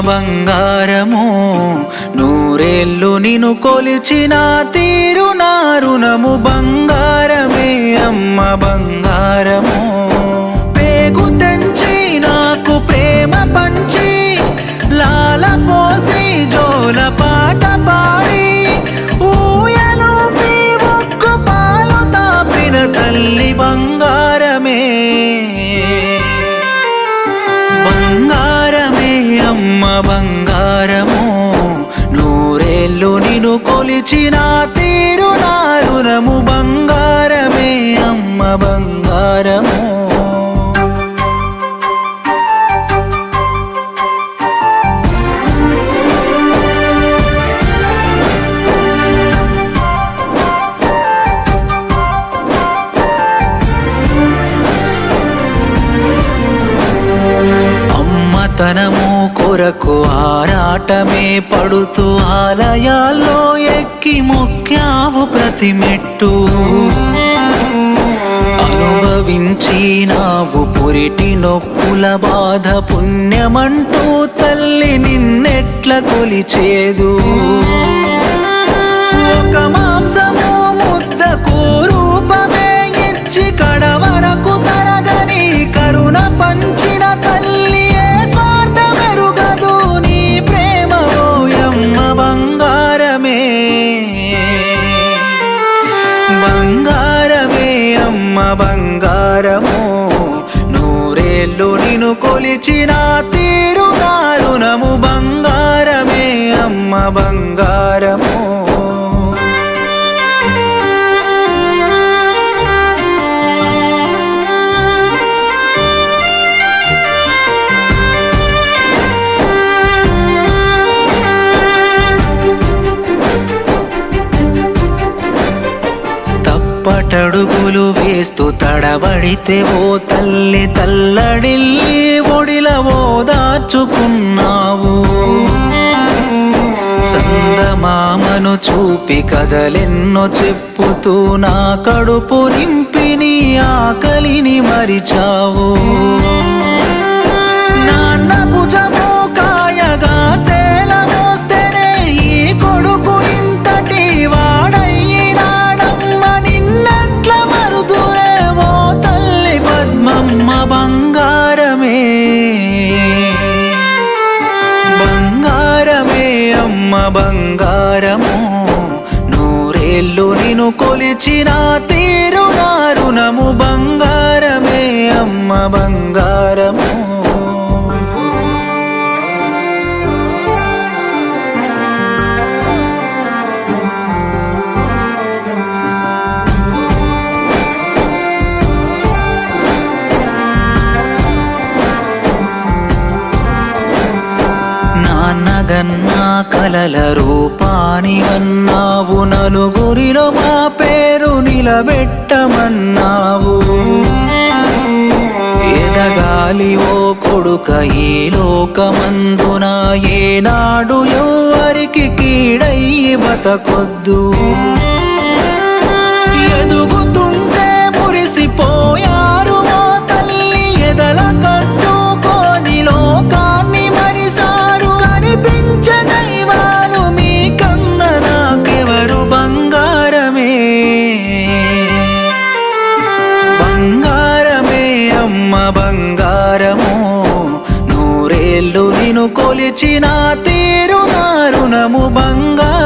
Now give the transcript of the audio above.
బంగారము నూరేళ్ళు నిన్ను కొలిచిన తీరు నా రుణము బంగారమే అమ్మ బంగారం నిన్ను కొలిచిన తీరు నా రుణము బంగారమే అమ్మ బంగారము. అమ్మతనము కొరకు ఆరాటమే పడుతూ ఆలయాల్లో ఎక్కి మొక్కావు ప్రతి మెట్టు. అనుభవించినావు పురిటి నొప్పుల బాధ పుణ్యమంటూ తల్లి నిన్నెట్ల కొలిచేదు. ఒక మాంసము ముద్దకు రూపమే ఇచ్చి కడవరకు తరగని కరుణ పంచ బంగారము నూరేళ్ళు నిన్ను కొలిచిన తీరు దారుణము బంగారమే అమ్మ బంగారము. తప్పటడుగులు వేస్తూ తడబడితే ఓ తల్లి తల్లడిల్లి ఒడిలవో దాచుకున్నావు. చందమామను చూపి కదలెన్నో చెప్పుతూ నా కడుపు నింపి నీ ఆకలిని మరిచావు. బంగారమే. బంగారమే అమ్మ బంగారము. నూరేళ్ళు నిన్ను కొలిచిన తీరు నా రుణము. బంగారమే అమ్మ బంగారము. నాన్నగన్నా కలల రూపాని అన్నావు నలుగురిలో మా పేరు నిలబెట్టమన్నావు. ఎదగాలి ఓ కొడుక ఈ లోకమందున ఏనాడు ఎవరికి కీడయ్యి బతకొద్దు. నిన్ను కొలిచిన తీరు నా రుణము బంగారు